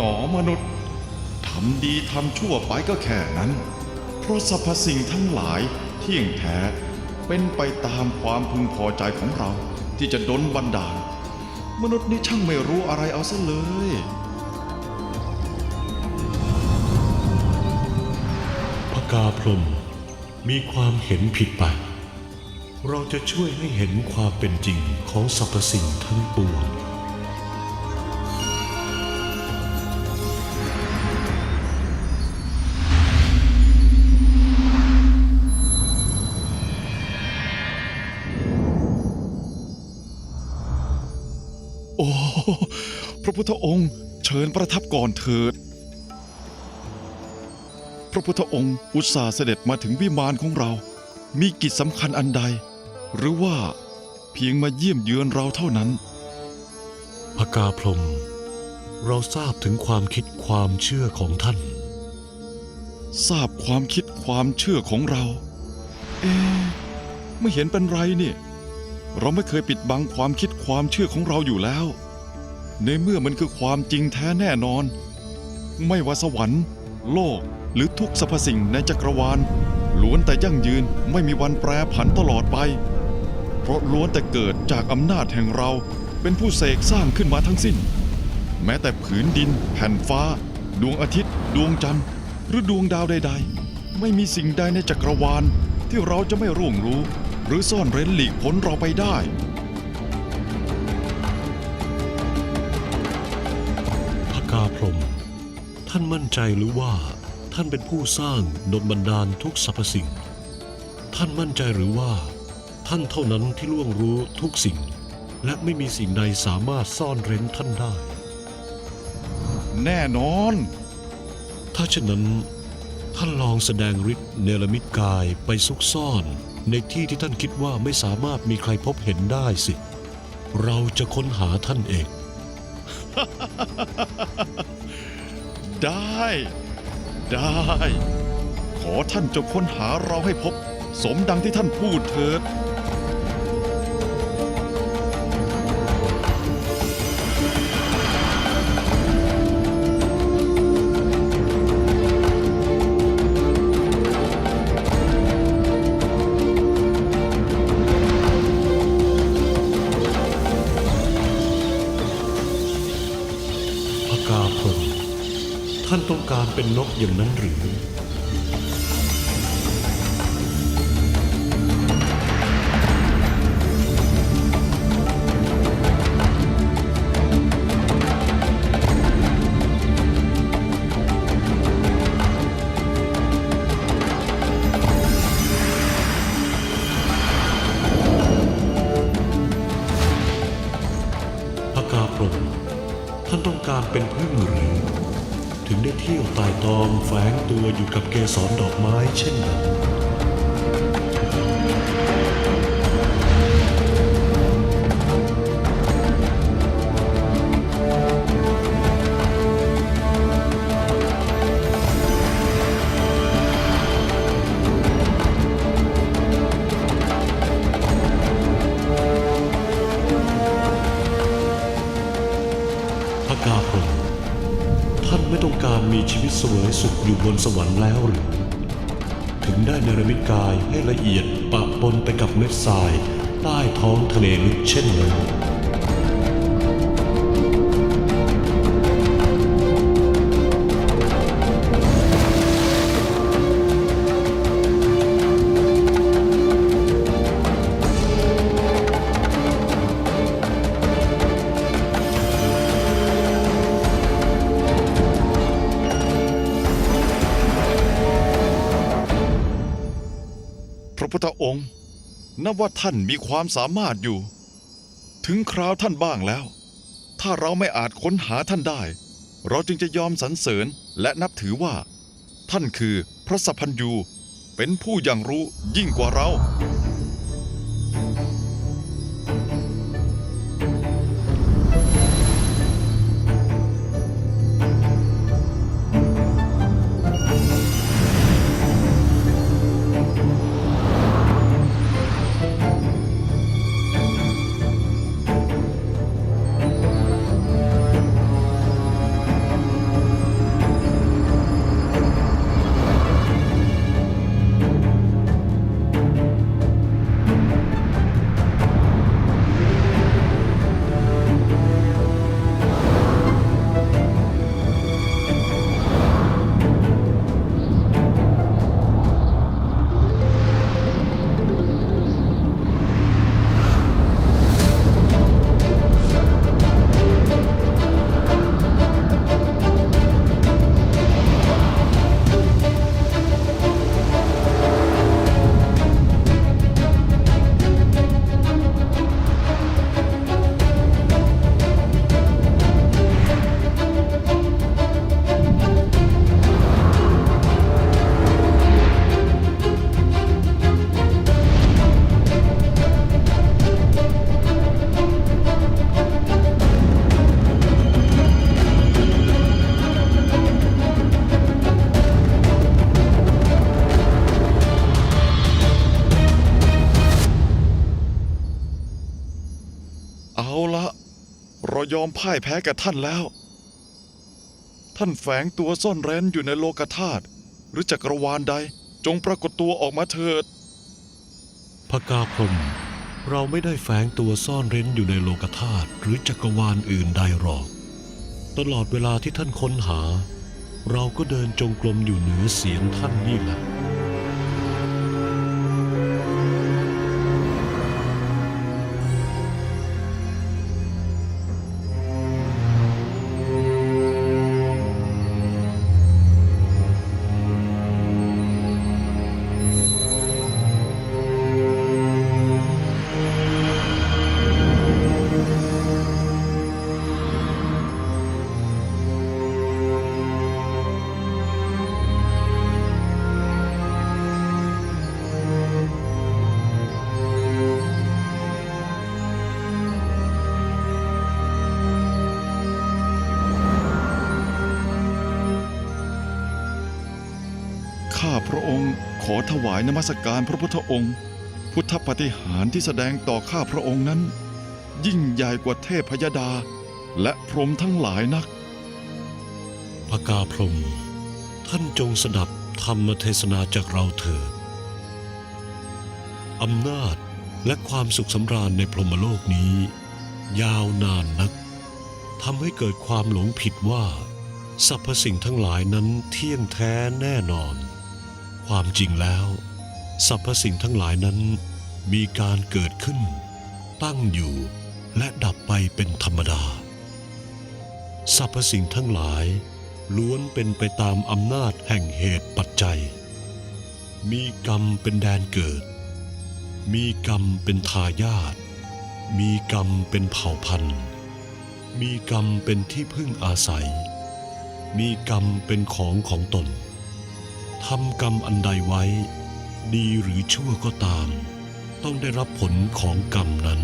นอมนุษย์ทำดีทำชั่วไปก็แค่นั้น เพราะสรรพสิ่งทั้งหลายเที่ยงแท้เป็นไปตามความพึงพอใจของเราที่จะดลบันดาล มนุษย์นี่ช่างไม่รู้อะไรเอาซะเลยพกาพรมมีความเห็นผิดไป เราจะช่วยให้เห็นความเป็นจริงของสรรพสิ่งทั้งปวง โอ้ พระพุทธองค์เชิญประทับก่อนเถิด พระพุทธองค์อุตส่าห์เสด็จมาถึงวิมานของเรา มีกิจสำคัญอันใด หรือว่าเพียงมาเยี่ยมเยือนเราเท่านั้น พกาพรหมเราทราบถึงความคิดความเชื่อของท่าน ทราบความคิดความเชื่อของเรา เอ๊ะไม่เห็นเป็นไรเนี่ย เราไม่เคยปิดบังความคิดความเชื่อของเราอยู่แล้ว ในเมื่อมันคือความจริงแท้แน่นอน ไม่ว่าสวรรค์ โลกหรือทุกสรรพสิ่งในจักรวาล ล้วนแต่ยั่งยืนไม่มีวันแปรผันตลอดไป เพราะล้วนแต่เกิดจากอำนาจแห่งเราเป็นผู้เสกสร้างขึ้นมาทั้งสิ้น แม้แต่ผืนดิน แผ่นฟ้า ดวงอาทิตย์ ดวงจันทร์ หรือดวงดาวใด ๆ ไม่มีสิ่งใดในจักรวาลที่เราจะไม่ร่วงรู้ หรือซ่อนเร้นหลีกพ้นเราไปได้พกาพรหมท่านมั่นใจหรือว่าท่านเป็นผู้สร้างดลบันดาลทุกสรรพสิ่ง ท่านมั่นใจหรือว่า ท่านเท่านั้นที่ล่วงรู้ทุกสิ่ง และไม่มีสิ่งใดสามารถซ่อนเร้นท่านได้ แน่นอน ถ้าเช่นนั้น ท่านลองแสดงฤทธิ์เนรมิตกายไปซุกซ่อน ในที่ที่ท่านคิดว่าไม่สามารถมีใครพบเห็นได้สิ เราจะค้นหาท่านเอง ได้ ได้ ขอท่านจงค้นหาเราให้พบ สมดังที่ท่านพูดเถิด ท่านต้องการเป็นนกอย่างนั้นหรือ ถึงได้เที่ยวตายตอมแฝงตัวอยู่กับเกสรดอกไม้เช่นนั้น มีชีวิตเสวยสุขอยู่บนสวรรค์แล้วหรือ ถึงได้เนรมิตกายให้ละเอียดปะปนไปกับเม็ดทราย ใต้ท้องทะเลลึกเช่นนั้น องค์นับว่าท่านมีความสามารถอยู่ ถึงคราวท่านบ้างแล้ว ถ้าเราไม่อาจค้นหาท่านได้ เราจึงจะยอมสรรเสริญและนับถือว่า ท่านคือพระสัพพัญยูเป็นผู้อย่างรู้ยิ่งกว่าเรา เอาละเรายอมพ่ายแพ้กับท่านแล้ว ท่านแฝงตัวซ่อนเร้นอยู่ในโลกธาตุหรือจักรวาลใด จงปรากฏตัวออกมาเถิดพกาพรมเราไม่ได้แฝงตัวซ่อนเร้นอยู่ในโลกธาตุหรือจักรวาลอื่นใดหรอก ตลอดเวลาที่ท่านค้นหา เราก็เดินจงกรมอยู่เหนือเสียงท่านนี่แหละ ข้าพระองค์ขอถวายนมัสการพระพุทธองค์ พุทธปฏิหารที่แสดงต่อข้าพระองค์นั้น ยิ่งใหญ่กว่าเทพยดา และพรหมทั้งหลายนักพระกาพรหมท่านจงสดับธรรมเทศนาจากเราเถิดอำนาจและความสุขสำราญในพรหมโลกนี้ ยาวนานนักทำให้เกิดความหลงผิดว่า สรรพสิ่งทั้งหลายนั้นเที่ยงแท้แน่นอน ความจริงแล้ว สรรพสิ่งทั้งหลายนั้น มีการเกิดขึ้น ตั้งอยู่และดับไปเป็นธรรมดา สรรพสิ่งทั้งหลาย ล้วนเป็นไปตามอำนาจแห่งเหตุปัจจัย มีกรรมเป็นแดนเกิด มีกรรมเป็นทายาทมีกรรมเป็นเผ่าพันธุ์ มีกรรมเป็นที่พึ่งอาศัย มีกรรมเป็นของของตน ทำกรรมอันใดไว้ ดีหรือชั่วก็ตาม ต้องได้รับผลของกรรมนั้น